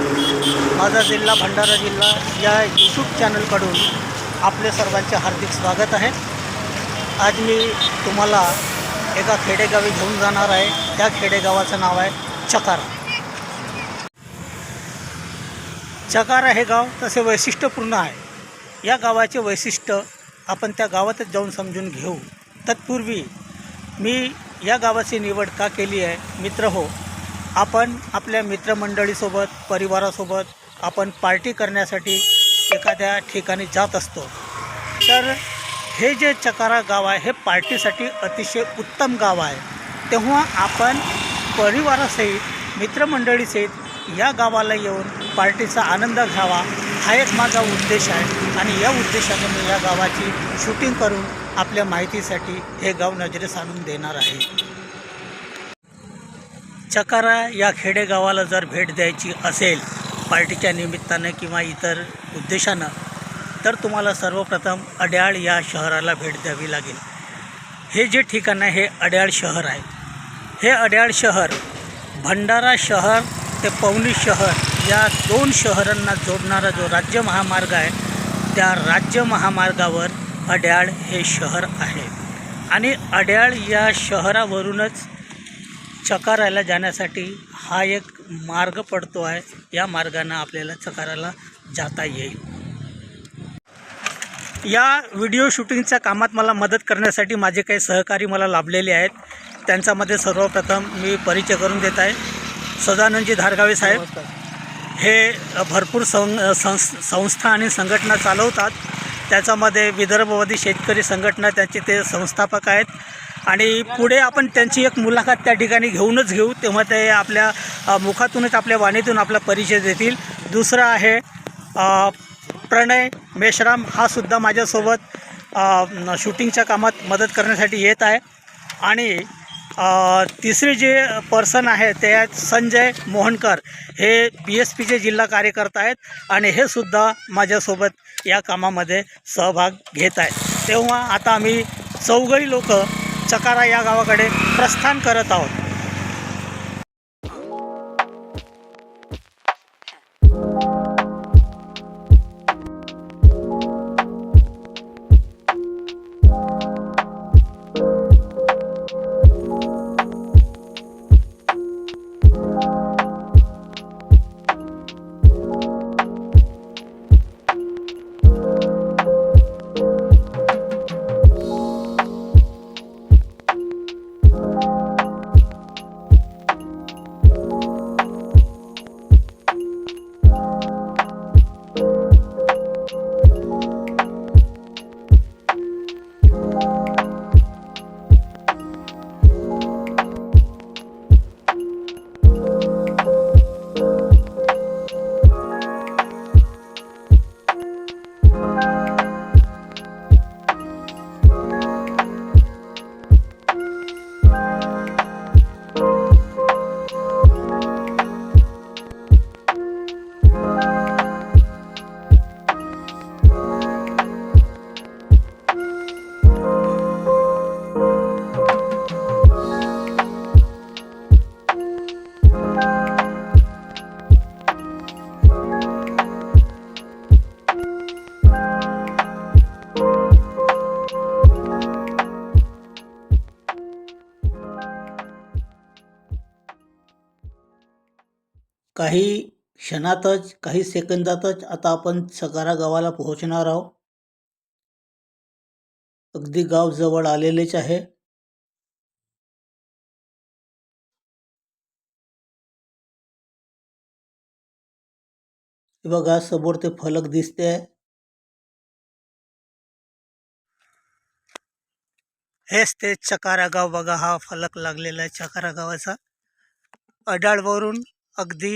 नमस्कार माझा जिल्हा भंडारा जिल्हा या यूट्यूब चॅनलकडून आपले सर्वांचे हार्दिक स्वागत आहे. आज मी तुम्हाला एका खेडेगावी घेऊन जाणार आहे. त्या खेडेगावाचं नाव आहे चकारा. चकारा हे गाव तसे वैशिष्ट्यपूर्ण आहे. या गावाचे वैशिष्ट्य आपण त्या गावातच जाऊन समजून घेऊ. तत्पूर्वी मी या गावाची निवड का केली आहे? मित्र हो आपण आपल्या मित्रमंडळीसोबत परिवारासोबत आपण पार्टी करण्यासाठी एखाद्या ठिकाणी जात असतो. तर हे जे चकारा गाव आहे हे पार्टीसाठी अतिशय उत्तम गाव आहे. तेव्हा आपण परिवारासहित मित्रमंडळीसहित या गावाला येऊन पार्टीचा आनंद घ्यावा हा एक माझा उद्देश आहे. आणि या उद्देशाने मी या गावाची शूटिंग करून आपल्या माहितीसाठी हे गाव नजरेस आणून देणार आहे. चकारा या खेडेगावाला जर भेट द्यायची असेल पार्टीच्या निमित्तानं किंवा इतर उद्देशानं तर तुम्हाला सर्वप्रथम अड्याळ या शहराला भेट द्यावी लागेल. हे जे ठिकाण आहे हे अड्याळ शहर आहे. हे अड्याळ शहर भंडारा शहर ते पवनी शहर या दोन शहरांना जोडणारा जो राज्य महामार्ग आहे त्या राज्य महामार्गावर अड्याळ हे शहर आहे. आणि अड्याळ या शहरावरूनच चकाराला जाण्यासाठी हा एक मार्ग पडतो आहे. या मार्गानं आपल्याला चकाराला जाता येईल. या व्हिडिओ शूटिंगच्या कामात मला मदत करण्यासाठी माझे काही सहकारी मला लाभलेले आहेत. त्यांच्यामध्ये सर्वप्रथम मी परिचय करून देत आहे. सदानंदजी धारगावे साहेब हे भरपूर सं संस संस्था आणि संघटना चालवतात. त्याच्यामध्ये विदर्भवादी शेतकरी संघटना त्यांचे ते संस्थापक आहेत. आणि पुढे आपण त्यांची एक मुलाखत त्या ठिकाणी घेऊनच घेऊ. तेव्हा ते आपल्या मुखातूनच आपल्या वाणीतून आपला परिचय देतील. दुसरं आहे प्रणय मेश्राम. हा सुद्धा माझ्यासोबत शूटिंगच्या कामात मदत करण्यासाठी येत आहे. आणि तिसरी तिसरे जे पर्सन आहे ते आहेत संजय मोहनकर. हे बी एस पीचे जिल्हा कार्यकर्ता आहेत आणि हे सुद्धा माझ्यासोबत या कामामध्ये सहभाग घेत आहेत. तेव्हा आता आम्ही चौघही लोक चकारा या गावाकडे प्रस्थान करत आहोत. काही क्षणातच काही सेकंदातच आता आपण सकारा गावाला पोहोचणार आहोत. अगदी गाव जवळ आलेलेच आहे. बघा समोर ते फलक दिसते. हेच ते चकारा गाव बघा हा फलक लागलेला आहे चकारा गावाचा. अडाळवरून अगदी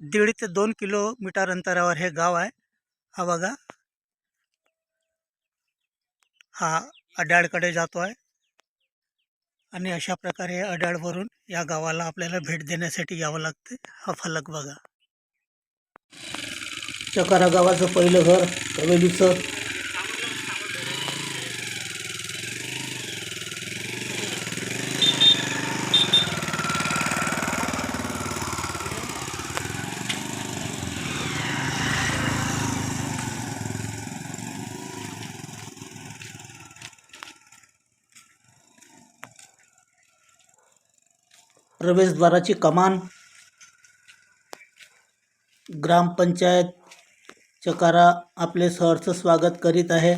दीड ते दोन किलोमीटर अंतरावर हे गाव आहे. हा बघा. हा अड्याळकडे जातो आहे आणि अशा प्रकारे अड्याळवरून या गावाला आपल्याला भेट देण्यासाठी यावं लागते. हा फलक बघा. चकारा गावाचं पहिलं घर हवेलीचं. प्रवेशद्वाराची कमान ग्रामपंचायत चकारा आपले सहर्ष स्वागत करीत आहे.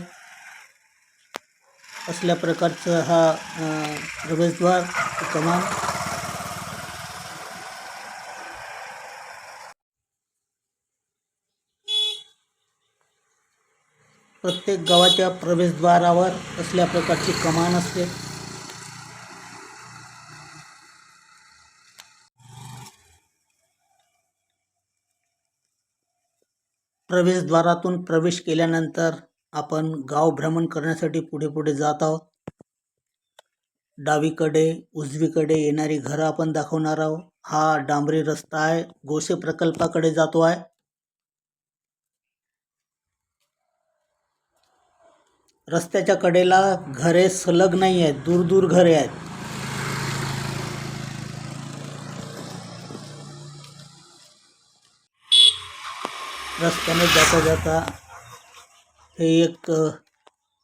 असल्या प्रकारचं हा प्रवेशद्वार कमान. प्रत्येक गावाच्या प्रवेशद्वारावर असल्या प्रकारची कमान असते. प्रवेशद्वारातून प्रवेश केल्यानंतर आपण गाव भ्रमण करण्यासाठी पुढे पुढे जात आहोत. डावीकडे उजवीकडे येणारी घरं आपण दाखवणार आहोत. हा डांबरी रस्ता आहे. गोसे प्रकल्पाकडे जातो आहे. रस्त्याच्या कडेला घरे सलग नाही आहेत. दूर दूर घरे आहेत. रस्त्याने जाता जाता हे एक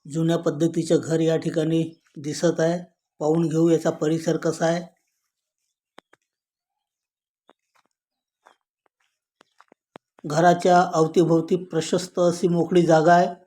जुन्या पद्धतीचं घर या ठिकाणी दिसत आहे. पाहून घेऊ याचा परिसर कसा आहे. घराच्या अवतीभोवती प्रशस्त अशी मोकळी जागा आहे.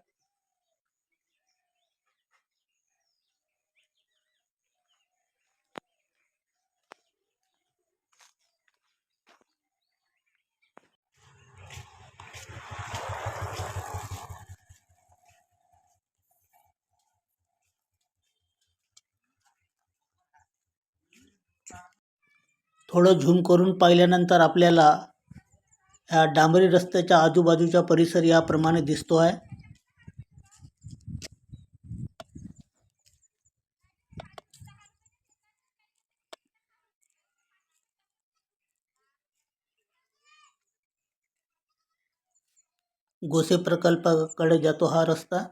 थोडं झूम करून पाहिल्यानंतर आपल्याला ह्या डांबरी रस्त्याच्या आजूबाजूचा परिसर याप्रमाणे दिसतो आहे. गोसे प्रकल्पाकडे जातो हा रस्ता.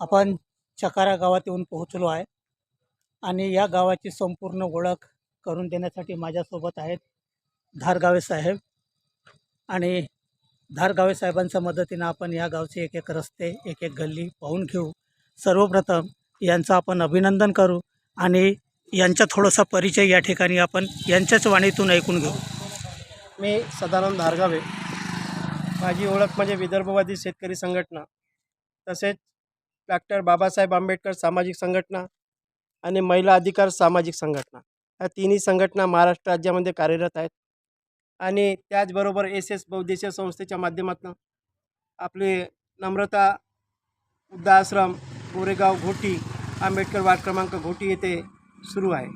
आपण चकारा गावात येऊन पोहोचलो आहे. आणि या गावाची संपूर्ण ओळख करून देण्यासाठी माझ्यासोबत आहेत धारगावे साहेब. आणि धारगावे साहेबांच्या मदतीनं आपण या गावचे एक एक रस्ते एक एक गल्ली पाहून घेऊ. सर्वप्रथम यांचं आपण अभिनंदन करू आणि यांचा थोडासा परिचय या ठिकाणी आपण यांच्याच वाणीतून ऐकून घेऊ. मी सदानंद धारगावे. माझी ओळख म्हणजे विदर्भवादी शेतकरी संघटना. तसेच डॉक्टर बाबासाहेब आंबेडकर सामाजिक संघटना आणि महिला अधिकार सामाजिक संघटना. ह्या तिन्ही संघटना महाराष्ट्र राज्यामध्ये कार्यरत आहेत. आणि त्याचबरोबर एस एस बौद्धिश संस्थेच्या माध्यमातून आपले नम्रता वृद्धाश्रम गोरेगाव घोटी आंबेडकर वार्ड क्रमांक घोटी येथे सुरू आहे.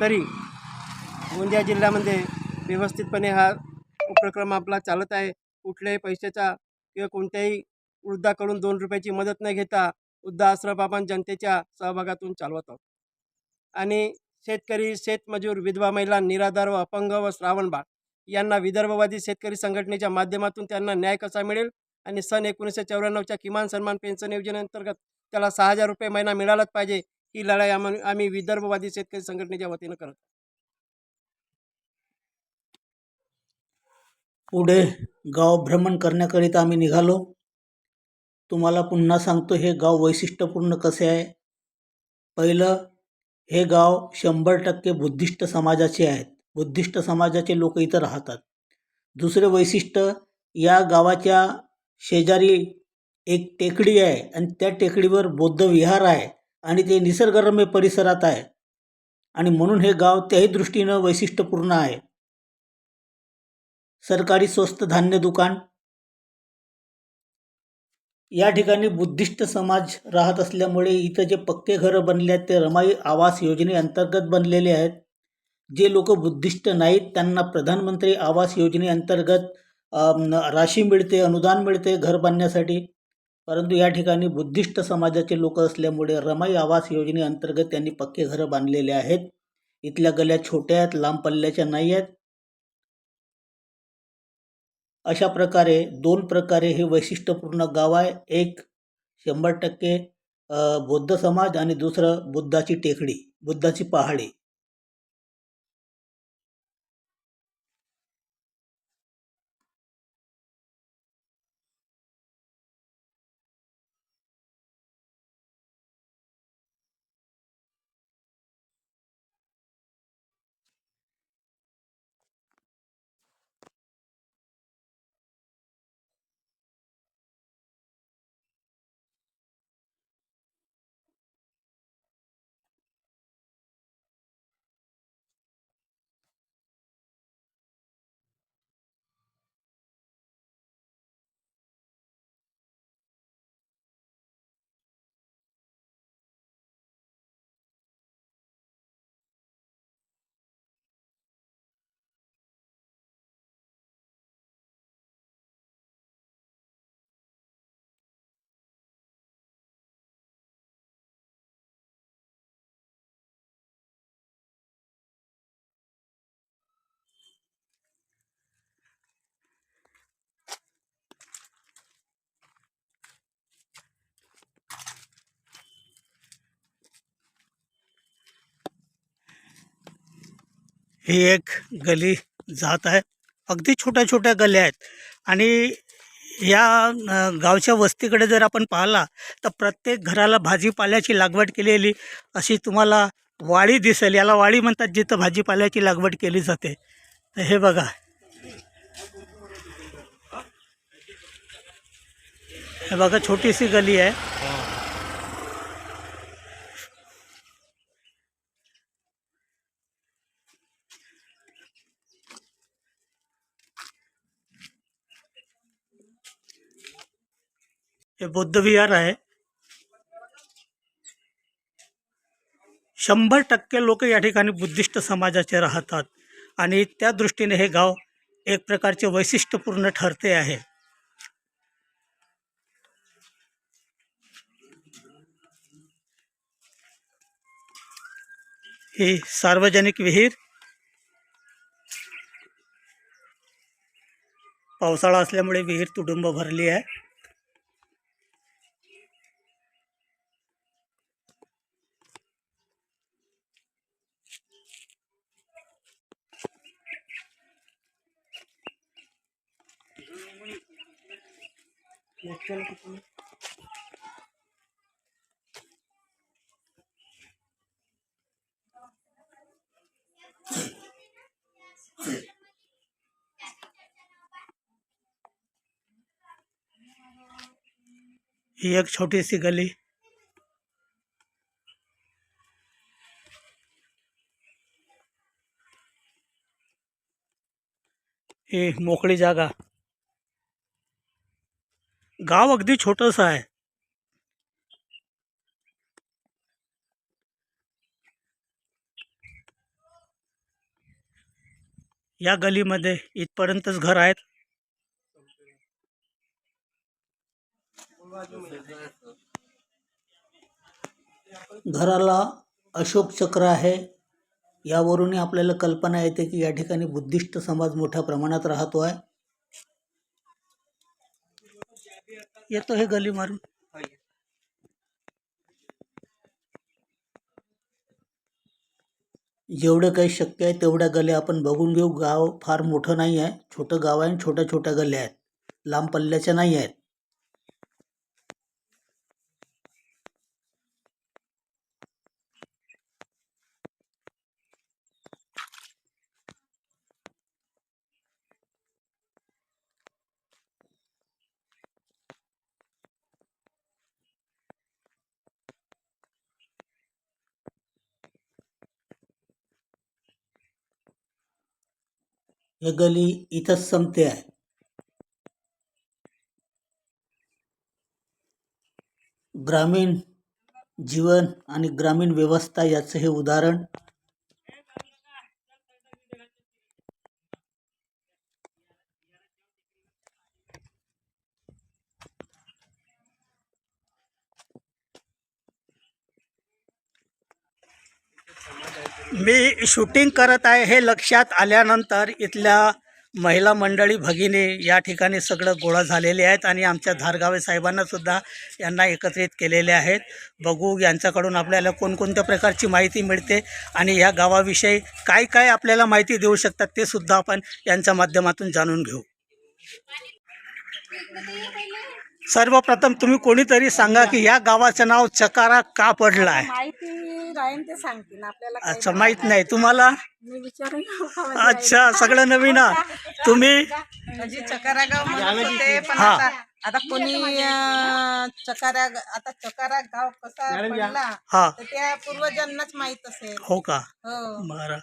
तरी गोंदिया जिल्ह्यामध्ये व्यवस्थितपणे हा उपक्रम आपला चालत आहे. कुठल्याही पैशाचा किंवा कोणत्याही वृद्धाकडून दोन रुपयाची मदत न घेता वृद्धाश्रम आपण जनतेच्या सहभागातून चालवत आहोत. आणि शेतकरी शेतमजूर विधवा महिला निराधार व अपंग व श्रावणबाळ यांना विदर्भवादी शेतकरी संघटनेच्या माध्यमातून त्यांना न्याय कसा मिळेल? आणि सन एकोणीसशे चौऱ्याण्णवच्या किमान सन्मान पेन्शन योजनेअंतर्गत त्याला सहा हजार रुपये महिना मिळालाच पाहिजे ही लढाई आम्ही आम्ही विदर्भवादी शेतकरी संघटनेच्या वतीनं करत पुढे गाव भ्रमण करण्याकरिता आम्ही निघालो. तुम्हाला पुन्हा सांगतो हे गाव वैशिष्ट्यपूर्ण कसे आहे? पहिलं हे गाव शंभर टक्के बुद्धिस्ट समाजाचे आहेत. बुद्धिस्ट समाजाचे लोक इथं राहतात. दुसरे वैशिष्ट्य या गावाच्या शेजारी एक टेकडी आहे आणि त्या टेकडीवर बौद्ध विहार आहे आणि ते निसर्गरम्य परिसरात आहे. आणि म्हणून हे गाव त्याही दृष्टीनं वैशिष्ट्यपूर्ण आहे. सरकारी स्वस्त धान्य दुकान या ठिकाणी बुद्धिस्ट समाज राहत असल्यामुळे इथं जे पक्के घरं बनले आहेत ते रमाई आवास योजनेअंतर्गत बनलेले आहेत. जे लोक बुद्धिस्ट नाहीत त्यांना प्रधानमंत्री आवास योजनेअंतर्गत राशी मिळते अनुदान मिळते घर बांधण्यासाठी परंतु या ठिकाणी बुद्धिस्ट समाजाचे लोक असल्यामुळे रमाई आवास योजनेअंतर्गत त्यांनी पक्के घरं बांधलेले आहेत. इथल्या गल्या छोट्या आहेत लांब पल्ल्याच्या नाही आहेत. अशा प्रकारे दोन प्रकारे हे वैशिष्ट्यपूर्ण गाव आहे. एक शंभर टक्के बौद्ध समाज आणि दुसरं बुद्धाची टेकडी बुद्धाची पहाडी. ही एक गली जात आहे. अगदी छोट्या छोट्या गल्या आहेत. आणि या गावच्या वस्तीकडे जर आपण पाहिला तर प्रत्येक घराला भाजीपाल्याची लागवड केलेली अशी तुम्हाला वाडी दिसेल. याला वाडी म्हणतात जिथं भाजीपाल्याची लागवड केली जाते. तर हे बघा. हे बघा छोटीशी गली आहे. हे बौद्ध विहार आहे. शंभर टक्के लोक या ठिकाणी बुद्धिस्ट समाजाचे राहतात आणि त्या दृष्टीने हे गाव एक प्रकारचे वैशिष्ट्यपूर्ण ठरते आहे. ही सार्वजनिक विहीर. पावसाळा असल्यामुळे विहीर तुडुंब भरली आहे. ही एक छोटीशी गली। ही मोकळी जागा गाव अगदी छोटंसं आहे. या गलीमध्ये इथपर्यंतच घर आहेत. घराला अशोक चक्र आहे. यावरूनही आपल्याला कल्पना येते की या ठिकाणी बुद्धिस्ट समाज मोठ्या प्रमाणात राहतो आहे. येतो हे गली मारून. जेवढं काही शक्य आहे तेवढ्या गल्या आपण बघून घेऊ. गाव फार मोठं नाही आहे. छोटं गाव आहे आणि छोट्या छोट्या गल्या आहेत. लांब पल्ल्याच्या नाही आहेत. हे गली इथंच संपते आहे. ग्रामीण जीवन आणि ग्रामीण व्यवस्था याचं हे उदाहरण मी शूटिंग करत आहे हे लक्षात आल्यानंतर इथल्या महिला मंडळी भगिनी या ठिकाणी सगळं गोळा झालेले आहेत आणि आमच्या धारगावे साहेबांनासुद्धा यांना एकत्रित केलेले आहेत. बघू यांच्याकडून आपल्याला कोणकोणत्या प्रकारची माहिती मिळते आणि या गावाविषयी काय काय आपल्याला माहिती देऊ शकतात ते सुद्धा आपण यांच्या माध्यमातून जाणून घेऊ. सर्वप्रथम तुम्ही कोणीतरी सांगा की या गावाचं नाव चकारा का पडलं आहे माहिती राहीन ते सांगतील आपल्याला काही अच्छा माहीत नाही. तुम्हाला? मी विचारेन का अच्छा सगळं नवीन. तुम्ही? म्हणजे चकारा गाव म्हणत होते पण हा. आता आता कोणी अं, चकारा आता चकारा गाव कसा पडला हा. तर त्या पूर्वजांनाच माहीत असेल. हो का? हो. बरं.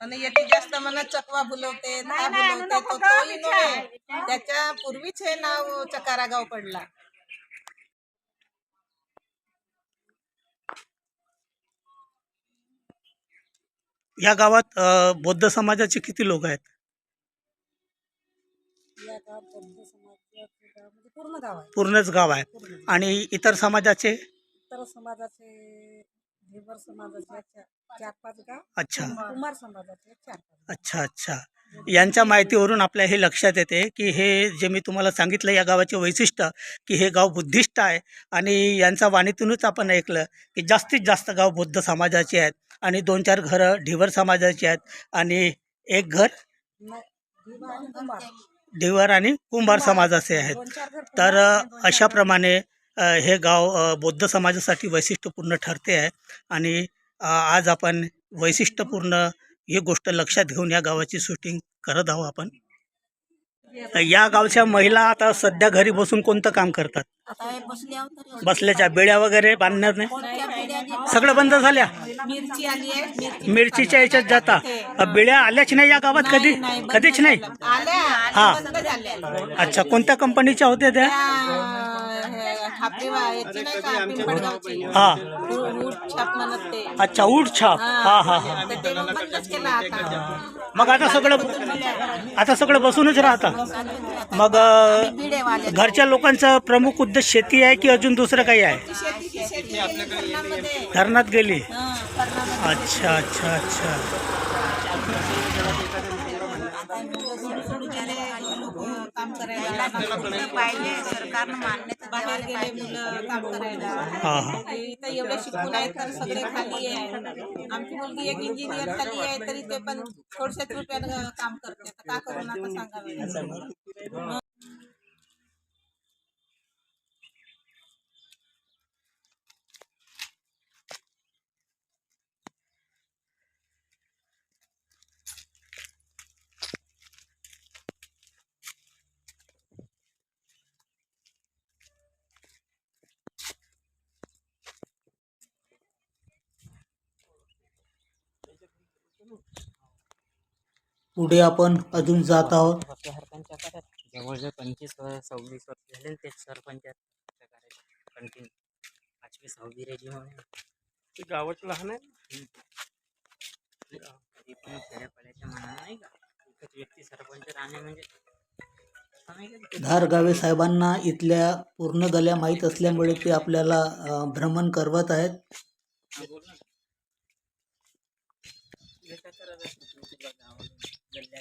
आणि याची जास्त मला चकवा बुलवते दहा बुलवते तो तोही नव्हे. त्याच्या पूर्वीच हे नाव चकारा गाव पडला. या गावात बौद्ध समाजाचे किती लोक आहेत? या गावात बौद्ध समाजाचे गाव? म्हणजे पूर्ण गाव आहे. पूर्णच गाव आहे. आणि इतर समाजाचे? इतर समाजाचे धिबर समाजाचे चार चार पाच गाव अच्छा. कुमार समाजाचे चार पाच अच्छा अच्छा. यांच्या माहितीवरून आपल्या हे लक्षात येते की हे जे मी तुम्हाला सांगितलं या गावाचे वैशिष्ट्य की हे गाव बुद्धिस्ट आहे आणि यांचा वाणीतूनच आपण ऐकलं की जास्तीत जास्त गाव बुद्ध समाजाचे आहेत आणि दोन चार घरं ढिवर समाजाची आहेत आणि एक घर नाही, धिबर आणि कुंभार ढिवर आणि कुंभार समाजाचे आहेत. दोन चार घर तर कुंभार आणि दोन चार अशाप्रमाणे हे गाव बौद्ध समाजासाठी वैशिष्ट्यपूर्ण ठरते आहे. आणि आज आपण वैशिष्ट्यपूर्ण ही गोष्ट लक्षात घेऊन या गावाची शूटिंग करत आहोत आपण. या गावच्या महिला आता सध्या घरी बसून कोणतं काम करतात? बसल्याच्या बेड्या वगैरे बांधणार नाही? सगळं बंद झाल्या? मिरचीच्या याच्यात जाता. बेड्या आल्याच नाही या गावात कधी? कधीच नाही? हा. अच्छा कोणत्या कंपनीच्या होत्या त्या खापरी याची नाही का? पिंपळगावची. हा. ऊट छाप म्हणत ते. अच्छा ऊट छाप. हा. हा हा तर ते मग बंदच केलं आता. मग आता सगळं आता सगळं बसूनच राहता. मग अ, बिडेवाले घरच्या लोकांचा प्रमुख उद्देश शेती आहे की अजून दुसरं काही आहे? शेती धरणात गेली. हं, अच्छा अच्छा अच्छा. लोक काम करायला पाहिजे सरकारनं मान्यता बाहेर गेले मुलं काम करायला. इथं एवढे शिकून आहेत तर सगळे खाली आहे. आमची मुलगी एक इंजिनियर झाली आहे तरी ते पण थोडशाच रुपयानं काम करते. तर का करून आता सांगावे. पुढे आपण अजून जात आहोत. फक्त सरपंचाकडे जवळजवळ पंचवीस सव्वीस वर्ष झाले ते सरपंच कंटिन्यू पाचवी सहावी रेडी म्हणून ते गावात लहान आहे कधी पण खेड्यापाड्याच्या मनानं नाही का? एकच व्यक्ती सरपंच राहणे म्हणजे धारगावे साहेबांना इथल्या पूर्ण गल्या माहीत असल्यामुळे ते आपल्याला भ्रमण करवत आहेत. गल्ला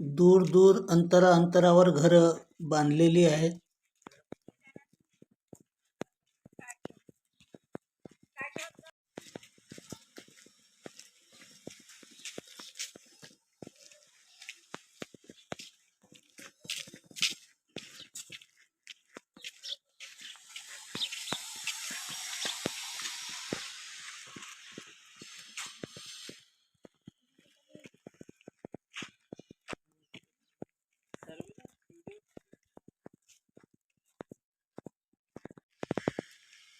दूर दूर अंतरा अंतरावर घरं. बांधलेली आहेत.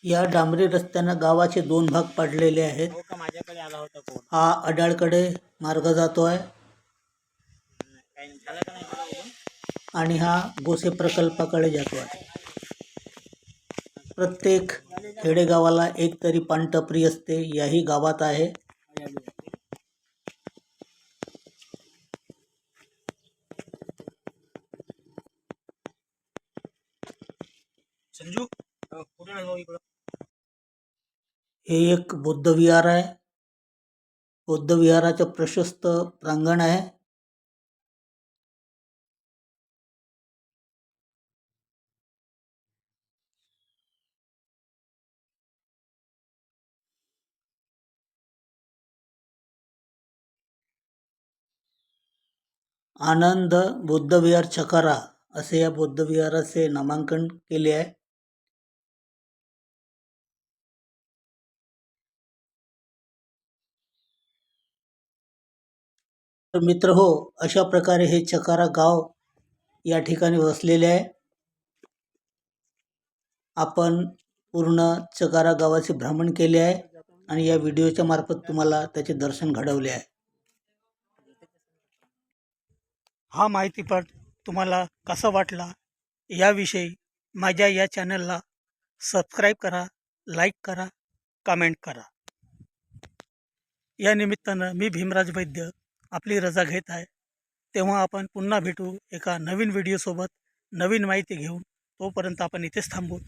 या डांबरी रस्त्यानं गावाचे दोन भाग पडलेले आहेत. हो का? माझ्याकडे आला होता फोन. हा अडाळकडे मार्ग जातो आहे काही झालं का नाही तुला बघून आणि हा गोसे प्रकल्पाकडे जातो आहे प्रत्येक खेडेगावाला एक तरी पानटपरी असते याही गावात आहे. हे एक बौद्ध विहार आहे. बौद्ध विहाराचं प्रशस्त प्रांगण आहे. आनंद बौद्ध विहार छकारा असे या बौद्ध विहाराचे नामांकन केले आहे. तर मित्र हो अशा प्रकारे हे चकारा गाव या ठिकाणी वसलेले आहे. आपण पूर्ण चकारा गावाचे भ्रमण केले आहे आणि या व्हिडिओच्या मार्फत तुम्हाला त्याचे दर्शन घडवले आहे. हा माहितीपट तुम्हाला कसा वाटला याविषयी माझ्या या चॅनलला सबस्क्राईब करा लाईक करा कमेंट करा. या निमित्तानं मी भीमराज वैद्य आपली रजा घेत आहे. तेव्हा आपण पुन्हा भेटू एका नवीन व्हिडिओसोबत नवीन माहिती घेऊन तोपर्यंत आपण इथेच थांबू.